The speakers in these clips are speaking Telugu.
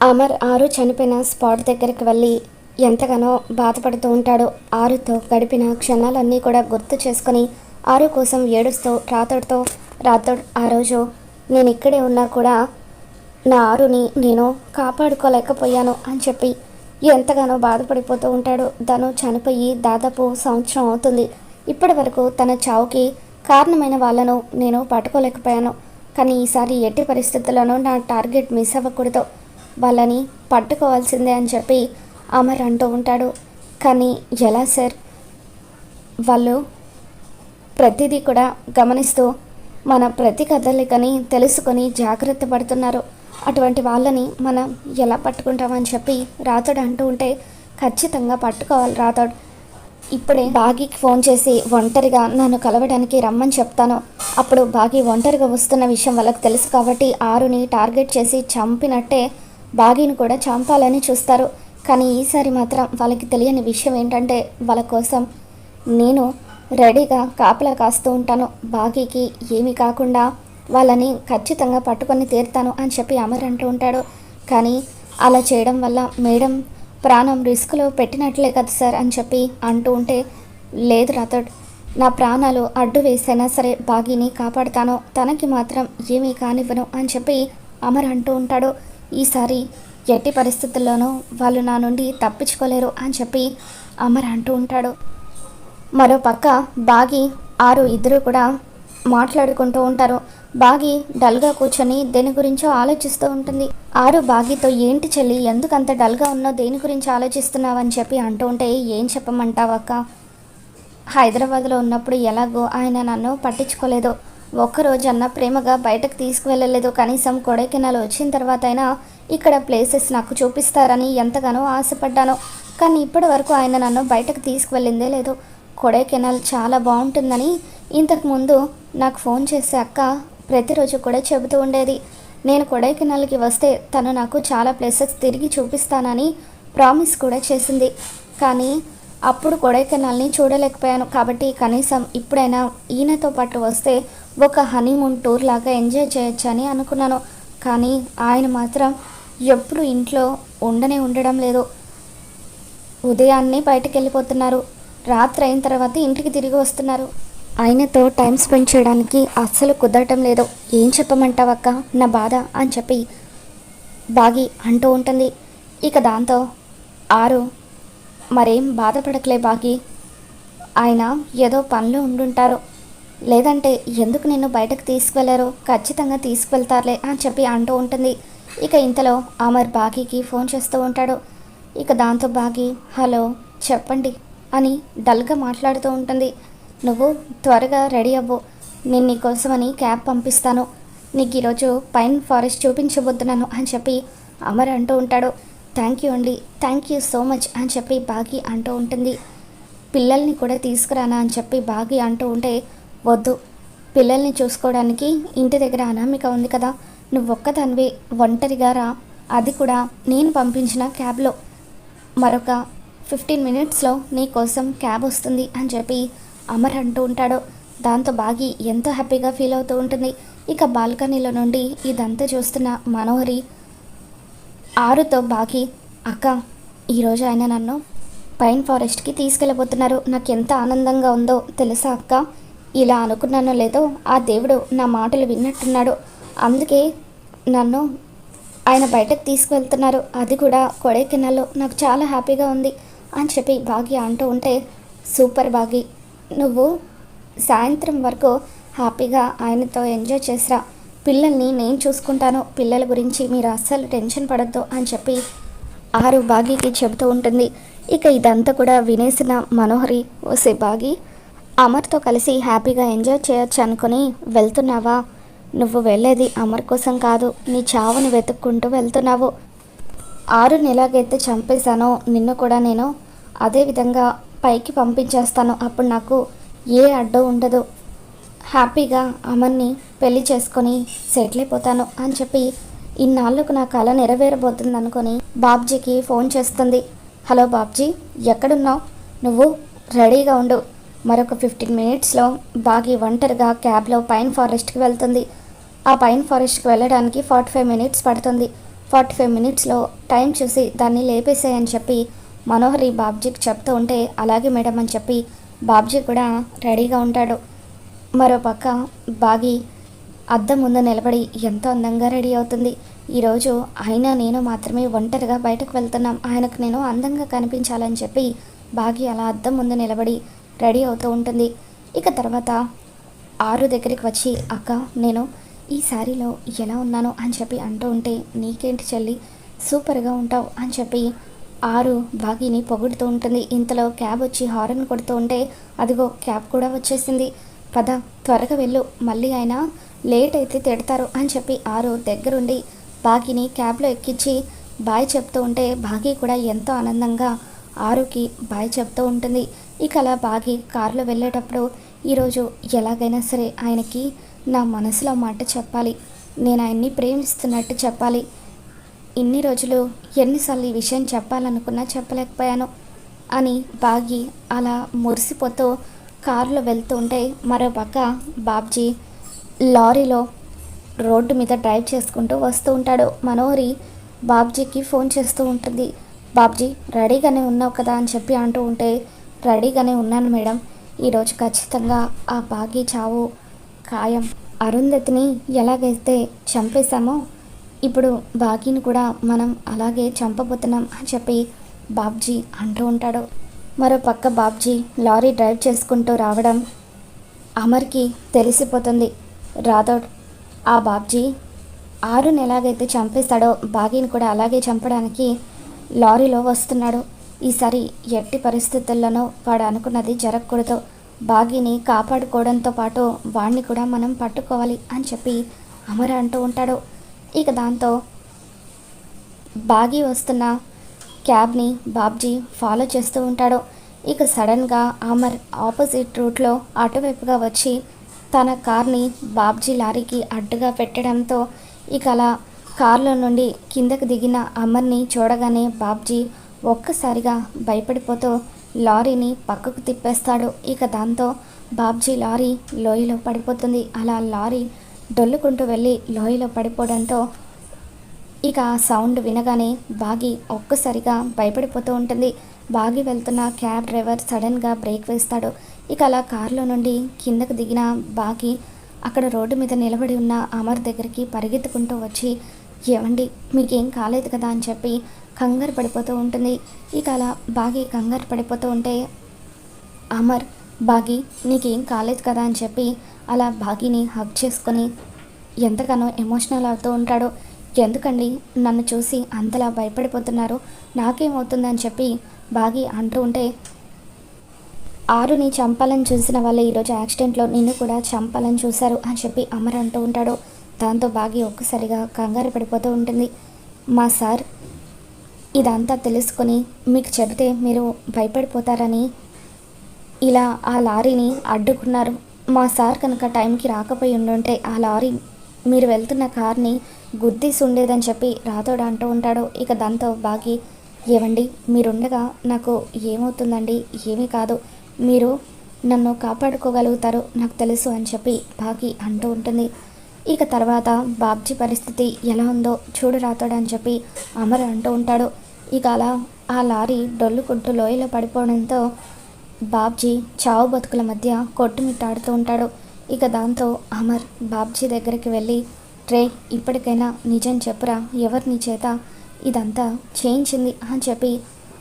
అమర్ ఆరు చనిపోయిన స్పాట్ దగ్గరికి వెళ్ళి ఎంతగానో బాధపడుతూ ఉంటాడు ఆరుతో గడిపిన క్షణాలన్నీ కూడా గుర్తు చేసుకొని ఆరు కోసం ఏడుస్తూ రాతోడితో రాతోడ్ ఆ రోజు నేను ఇక్కడే ఉన్నా కూడా నా ఆరుని నేను కాపాడుకోలేకపోయాను అని చెప్పి ఎంతగానో బాధపడిపోతూ ఉంటాడు. తను చనిపోయి దాదాపు సంవత్సరం అవుతుంది. ఇప్పటి వరకు తన చావుకి కారణమైన వాళ్ళను నేను పట్టుకోలేకపోయాను. కానీ ఈసారి ఎట్టి పరిస్థితుల్లోనూ నా టార్గెట్ మిస్ అవ్వకూడదు. వాళ్ళని పట్టుకోవాల్సిందే అని చెప్పి అమర్ అంటూ ఉంటాడు. కానీ ఎలా సార్? వాళ్ళు ప్రతిదీ కూడా గమనిస్తూ మన ప్రతి కదలికని తెలుసుకొని జాగ్రత్త పడుతున్నారు. అటువంటి వాళ్ళని మనం ఎలా పట్టుకుంటామని చెప్పి రాతోడు అంటూ ఉంటే ఖచ్చితంగా పట్టుకోవాలి రాతోడు ఇప్పుడే బాగీకి ఫోన్ చేసి ఒంటరిగా నన్ను కలవడానికి రమ్మని చెప్తాను. అప్పుడు బాగీ ఒంటరిగా వస్తున్న విషయం వాళ్ళకి తెలుసు కాబట్టి ఆరుని టార్గెట్ చేసి చంపినట్టే బాగీని కూడా చంపాలని చూస్తారు. కానీ ఈసారి మాత్రం వాళ్ళకి తెలియని విషయం ఏంటంటే వాళ్ళ కోసం నేను రెడీగా కాపలా కాస్తూ ఉంటాను. బాగీకి ఏమీ కాకుండా వాళ్ళని ఖచ్చితంగా పట్టుకొని తీరుతాను అని చెప్పి అమర్ అంటూ ఉంటాడు. కానీ అలా చేయడం వల్ల మేడం ప్రాణం రిస్క్లో పెట్టినట్లే కదా సార్ అని చెప్పి అంటూ ఉంటే లేదు రాతోడ్ నా ప్రాణాలు అడ్డు వేసైనా సరే బాగీని కాపాడుతాను. తనకి మాత్రం ఏమీ కానివ్వను అని చెప్పి అమర్ అంటూ ఉంటాడు. ఈసారి ఎట్టి పరిస్థితుల్లోనూ వాళ్ళు నా నుండి తప్పించుకోలేరు అని చెప్పి అమర్ అంటూ ఉంటాడు. మరో పక్క బాగి ఆరు ఇద్దరు కూడా మాట్లాడుకుంటూ ఉంటారు. బాగి డల్గా కూర్చొని దేని గురించో ఆలోచిస్తూ ఉంటుంది. ఆరు బాగితో ఏంటి చెల్లి ఎందుకంత డల్గా ఉన్నావు? దేని గురించి ఆలోచిస్తున్నావు? అని చెప్పి అంటూ ఉంటే ఏం చెప్పమంటావక్క హైదరాబాద్లో ఉన్నప్పుడు ఎలాగో ఆయన నన్ను పట్టించుకోలేదు. ఒక్కరోజు అన్న ప్రేమగా బయటకు తీసుకువెళ్ళలేదు. కనీసం కొడైకెనాల్ వచ్చిన తర్వాత అయినా ఇక్కడ ప్లేసెస్ నాకు చూపిస్తారని ఎంతగానో ఆశపడ్డాను. కానీ ఇప్పటి వరకు ఆయన నన్ను బయటకు తీసుకువెళ్ళిందే లేదు. కొడైకెనాల్ చాలా బాగుంటుందని ఇంతకుముందు నాకు ఫోన్ చేసే అక్క ప్రతిరోజు కూడా చెబుతూ ఉండేది. నేను కొడైకెనాల్కి వస్తే తను నాకు చాలా ప్లేసెస్ తిరిగి చూపిస్తానని ప్రామిస్ కూడా చేసింది. కానీ అప్పుడు కొడైకెనాల్ని చూడలేకపోయాను. కాబట్టి కనీసం ఇప్పుడైనా ఈయనతో పాటు వస్తే ఒక హనీమూన్ టూర్ లాగా ఎంజాయ్ చేయొచ్చని అనుకున్నాను. కానీ ఆయన మాత్రం ఎప్పుడు ఇంట్లో ఉండనే ఉండడం లేదు. ఉదయాన్నే బయటకు వెళ్ళిపోతున్నారు రాత్రి అయిన తర్వాత ఇంటికి తిరిగి వస్తున్నారు. ఆయనతో టైం స్పెండ్ చేయడానికి అస్సలు కుదరటం లేదు. ఏం చెప్పమంటావక్క? నా బాధ అని చెప్పి బాగి అంటూ ఉంటుంది. ఇక దాంతో ఆరు మరేం బాధపడకలే బాగి. ఆయన ఏదో పనిలో ఉండుంటారు. లేదంటే ఎందుకు నిన్ను బయటకు తీసుకువెళ్ళారు ఖచ్చితంగా తీసుకువెళ్తారులే అని చెప్పి అంటూ ఉంటుంది. ఇక ఇంతలో అమర్ బాగీకి ఫోన్ చేస్తూ ఉంటాడు. ఇక దాంతో బాగి హలో చెప్పండి అని డల్గా మాట్లాడుతూ ఉంటుంది. నువ్వు త్వరగా రెడీ అవ్వు. నేను నీకోసమని క్యాబ్ పంపిస్తాను. నీకు ఈరోజు పైన్ ఫారెస్ట్ చూపించబోతున్నాను అని చెప్పి అమర్ అంటూ ఉంటాడు. థ్యాంక్ యూ అండి. థ్యాంక్ యూ సో మచ్ అని చెప్పి బాగి అంటూ ఉంటుంది. పిల్లల్ని కూడా తీసుకురానా అని చెప్పి బాగి అంటూ ఉంటే వద్దు. పిల్లల్ని చూసుకోవడానికి ఇంటి దగ్గర అనామిక ఉంది కదా. నువ్వు ఒక్కదానివి ఒంటరిగా రా. అది కూడా నేను పంపించిన క్యాబ్లో. మరొక ఫిఫ్టీన్ మినిట్స్లో నీ కోసం క్యాబ్ వస్తుంది అని చెప్పి అమర్ అంటూ ఉంటాడు. దాంతో బాగి ఎంతో హ్యాపీగా ఫీల్ అవుతూ ఉంటుంది. ఇక బాల్కనీలో నుండి ఇదంతా చూస్తున్న మనోహరి ఆరుతో బాగి అక్క ఈరోజు ఆయన నన్ను పైన్ ఫారెస్ట్కి తీసుకెళ్ళబోతున్నారు. నాకు ఎంత ఆనందంగా ఉందో తెలుసా అక్క? ఇలా అనుకున్నానో లేదో ఆ దేవుడు నా మాటలు విన్నట్టున్నాడు. అందుకే నన్ను ఆయన బయటకు తీసుకువెళ్తున్నారు. అది కూడా కొడైకెనాల్లో. నాకు చాలా హ్యాపీగా ఉంది అని చెప్పి బాగి అంటూ ఉంటే సూపర్ బాగి నువ్వు సాయంత్రం వరకు హ్యాపీగా ఆయనతో ఎంజాయ్ చేసిరా. పిల్లల్ని నేను చూసుకుంటాను. పిల్లల గురించి మీరు అస్సలు టెన్షన్ పడద్దు అని చెప్పి ఆరు బాగీకి చెబుతూ ఉంటుంది. ఇక ఇదంతా కూడా వినేసిన మనోహరి ఓసే బాగి అమర్తో కలిసి హ్యాపీగా ఎంజాయ్ చేయొచ్చు అనుకుని వెళ్తున్నావా? నువ్వు వెళ్ళేది అమర్ కోసం కాదు నీ చావుని వెతుక్కుంటూ వెళ్తున్నావు. ఆరుని ఎలాగైతే చంపేశానో నిన్ను కూడా నేను అదే విధంగా పైకి పంపించేస్తాను. అప్పుడు నాకు ఏ అడ్డం ఉండదు. హ్యాపీగా అమర్ని పెళ్ళి చేసుకొని సెటిల్ అయిపోతాను అని చెప్పి ఇన్నాళ్ళకు నా కళ నెరవేరబోతుంది అనుకొని బాబ్జీకి ఫోన్ చేస్తుంది. హలో బాబ్జీ ఎక్కడున్నావు? నువ్వు రెడీగా ఉండు. మరొక ఫిఫ్టీన్ మినిట్స్లో బాగి ఒంటరిగా క్యాబ్లో పైన్ ఫారెస్ట్కి వెళ్తుంది. ఆ పైన్ ఫారెస్ట్కి వెళ్ళడానికి ఫార్టీ ఫైవ్ మినిట్స్ పడుతుంది. ఫార్టీ ఫైవ్ మినిట్స్లో టైం చూసి దాన్ని లేపేసాయని చెప్పి మనోహరి బాబ్జీకి చెప్తూ ఉంటే అలాగే మేడం అని చెప్పి బాబ్జీ కూడా రెడీగా ఉంటాడు. మరోపక్క బాగి అద్దం ముందు నిలబడి ఎంతో అందంగా రెడీ అవుతుంది. ఈరోజు ఆయన నేను మాత్రమే ఒంటరిగా బయటకు వెళ్తున్నాం. ఆయనకు నేను అందంగా కనిపించాలని చెప్పి బాగి అలా అద్దం ముందు నిలబడి రెడీ అవుతూ ఉంటుంది. ఇక తర్వాత ఆరు దగ్గరికి వచ్చి అక్క నేను ఈ శారీలో ఎలా ఉన్నాను అని చెప్పి అంటూ ఉంటే నీకేంటి చెల్లి సూపర్గా ఉంటావు అని చెప్పి ఆరు బాగీని పొగుడుతూ ఉంటుంది. ఇంతలో క్యాబ్ వచ్చి హారన్ కొడుతూ ఉంటే అదిగో క్యాబ్ కూడా వచ్చేసింది. పద త్వరగా వెళ్ళు. మళ్ళీ ఆయన లేట్ అయితే తిడతారు అని చెప్పి ఆరు దగ్గరుండి బాగిని క్యాబ్లో ఎక్కించి బాయ్ చెప్తూ ఉంటే బాగీ కూడా ఎంతో ఆనందంగా ఆరుకి బాయ్ చెప్తూ ఉంటుంది. ఇక అలా బాగి కారులో వెళ్ళేటప్పుడు ఈరోజు ఎలాగైనా సరే ఆయనకి నా మనసులో మాట చెప్పాలి. నేను ఆయన్ని ప్రేమిస్తున్నట్టు చెప్పాలి. ఇన్ని రోజులు ఎన్నిసార్లు ఈ విషయం చెప్పాలనుకున్నా చెప్పలేకపోయాను అని బాగి అలా మురిసిపోతూ కారులో వెళ్తూ ఉంటే మరోపక్క బాబ్జీ లారీలో రోడ్డు మీద డ్రైవ్ చేసుకుంటూ వస్తూ ఉంటాడు. మనోహరి బాబ్జీకి ఫోన్ చేస్తూ ఉంటుంది. బాబ్జీ రెడీగానే ఉన్నావు కదా అని చెప్పి అంటూ ఉంటే రెడీగానే ఉన్నాను మేడం. ఈరోజు ఖచ్చితంగా ఆ బాగి చావు ఖాయం. అరుంధతిని ఎలాగైతే చంపేశామో ఇప్పుడు బాగీని కూడా మనం అలాగే చంపబోతున్నాం అని చెప్పి బాబ్జీ అంటూ ఉంటాడు. మరో పక్క బాబ్జీ లారీ డ్రైవ్ చేసుకుంటూ రావడం అమర్కి తెలిసిపోతుంది. రాథోడ్ ఆ బాబ్జీ ఆరుని ఎలాగైతే చంపేస్తాడో బాగీని కూడా అలాగే చంపడానికి లారీలో వస్తున్నాడు. ఈసారి ఎట్టి పరిస్థితుల్లోనో వాడు అనుకున్నది జరగకూడదు. బాగీని కాపాడుకోవడంతో పాటు వాడిని కూడా మనం పట్టుకోవాలి అని చెప్పి అమర్ అంటూ ఉంటాడు. ఇక దాంతో బాగీ వస్తున్న క్యాబ్ని బాబ్జీ ఫాలో చేస్తూ ఉంటాడు. ఇక సడన్గా అమర్ ఆపోజిట్ రూట్లో అటువైపుగా వచ్చి తన కార్ని బాబ్జీ లారీకి అడ్డుగా పెట్టడంతో ఇక అలా కారులో నుండి కిందకు దిగిన అమర్ని చూడగానే బాబ్జీ ఒక్కసారిగా భయపడిపోతూ లారీని పక్కకు తిప్పేస్తాడు. ఇక దాంతో బాబ్జీ లారీ లోయలో పడిపోతుంది. అలా లారీ డొల్లుకుంటూ వెళ్ళి లోయలో పడిపోవడంతో ఇక ఆ సౌండ్ వినగానే బాగి ఒక్కసారిగా భయపడిపోతూ ఉంటుంది. బాగి వెళ్తున్న క్యాబ్ డ్రైవర్ సడన్గా బ్రేక్ వేస్తాడు. ఇక అలా కారులో నుండి కిందకు దిగిన బాగి అక్కడ రోడ్డు మీద నిలబడి ఉన్న అమర్ దగ్గరికి పరిగెత్తుకుంటూ వచ్చి ఏమండి మీకేం కాలేదు కదా? అని చెప్పి కంగారు పడిపోతూ ఉంటుంది. ఇక అలా బాగి కంగారు పడిపోతూ ఉంటే అమర్ బాగి నీకేం కాలేదు కదా అని చెప్పి అలా బాగిని హగ్ చేసుకొని ఎంతగానో ఎమోషనల్ అవుతూ ఉంటాడు. ఎందుకండి? నన్ను చూసి అంతలా భయపడిపోతున్నారు. నాకేమవుతుందని చెప్పి బాగి అంటూ ఉంటే ఆరుని చంపాలని చూసిన వాళ్ళు ఈరోజు యాక్సిడెంట్లో నిన్ను కూడా చంపాలని చూశారు అని చెప్పి అమర్ అంటూ ఉంటాడు. దాంతో బాగి ఒక్కసారిగా కంగారు పడిపోతూ ఉంటుంది. మా సార్ ఇదంతా తెలుసుకొని మీకు చెబితే మీరు భయపడిపోతారని ఇలా ఆ లారీని అడ్డుకున్నారు. మా సార్ కనుక టైంకి రాకపోయి ఉండుంటే ఆ లారీ మీరు వెళ్తున్న కార్ని గుర్తిసి ఉండేదని చెప్పి రాతోడు అంటూ ఉంటాడు. ఇక దాంతో బాగి ఏవండి మీరుండగా నాకు ఏమవుతుందండి? ఏమీ కాదు. మీరు నన్ను కాపాడుకోగలుగుతారు నాకు తెలుసు అని చెప్పి బాగి అంటూ ఉంటుంది. ఇక తర్వాత బాబ్జీ పరిస్థితి ఎలా ఉందో చూడు రాతాడు అని చెప్పి అమర్ అంటూ ఉంటాడు. ఇక అలా ఆ లారీ డొల్లుకుంటూ లోయలో పడిపోవడంతో బాబ్జీ చావు బతుకుల మధ్య కొట్టుమిట్టాడుతూ ఉంటాడు. ఇక దాంతో అమర్ బాబ్జీ దగ్గరికి వెళ్ళి ట్రే ఇప్పటికైనా నిజం చెప్పురా ఎవరు నీ చేత ఇదంతా చేయించింది? అని చెప్పి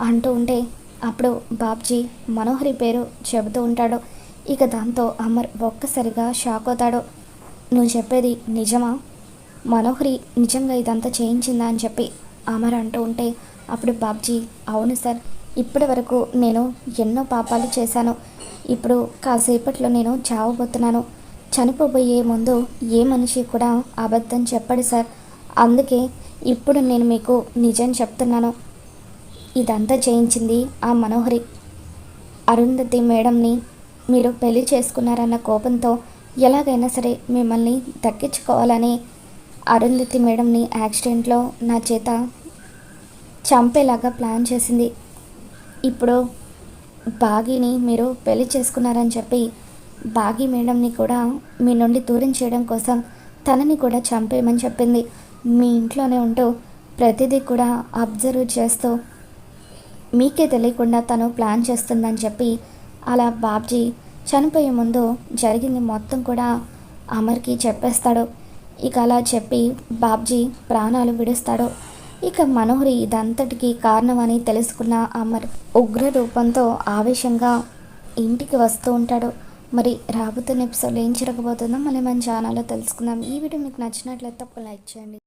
అంటూ ఉంటే అప్పుడు బాబ్జీ మనోహరి పేరు చెబుతూ ఉంటాడు. ఇక దాంతో అమర్ ఒక్కసారిగా షాక్ అవుతాడు. నువ్వు చెప్పేది నిజమా? మనోహరి నిజంగా ఇదంతా చేయించిందా అని చెప్పి అమర్ అంటూ ఉంటే అప్పుడు బాబ్జీ అవును సార్ ఇప్పటి వరకు నేను ఎన్నో పాపాలు చేశాను. ఇప్పుడు కాసేపట్లో నేను చావబోతున్నాను. చనిపోబోయే ముందు ఏ మనిషి కూడా అబద్ధం చెప్పడు సార్. అందుకే ఇప్పుడు నేను మీకు నిజం చెప్తున్నాను. ఇదంతా చేయించింది ఆ మనోహరి. అరుంధతి మేడంని మీరు పెళ్ళి చేసుకున్నారన్న కోపంతో ఎలాగైనా సరే మిమ్మల్ని దక్కించుకోవాలని అరుంధతి మేడంని యాక్సిడెంట్లో నా చేత చంపేలాగా ప్లాన్ చేసింది. ఇప్పుడు బాగీని మీరు పెళ్ళి చేసుకున్నారని చెప్పి బాగీ మేడంని కూడా మీ నుండి దూరం చేయడం కోసం తనని కూడా చంపేయమని చెప్పింది. మీ ఇంట్లోనే ఉంటూ ప్రతిదీ కూడా అబ్జర్వ్ చేస్తూ మీకే తెలియకుండా తను ప్లాన్ చేస్తుందని చెప్పి అలా బాబ్జీ చనిపోయే ముందు జరిగింది మొత్తం కూడా అమర్కి చెప్పేస్తాడు. ఇక అలా చెప్పి బాబ్జీ ప్రాణాలు విడుస్తాడు. ఇక మనోహరి ఇదంతటికి కారణమని తెలుసుకున్న అమర్ ఉగ్ర రూపంతో ఆవేశంగా ఇంటికి వస్తూ ఉంటాడు. మరి రాబోతున్న ఎపిసోడ్లో ఏం జరగబోతుందో మళ్ళీ మన ఛానల్లో తెలుసుకుందాం. ఈ వీడియో మీకు నచ్చినట్లయితే ఒక లైక్ చేయండి.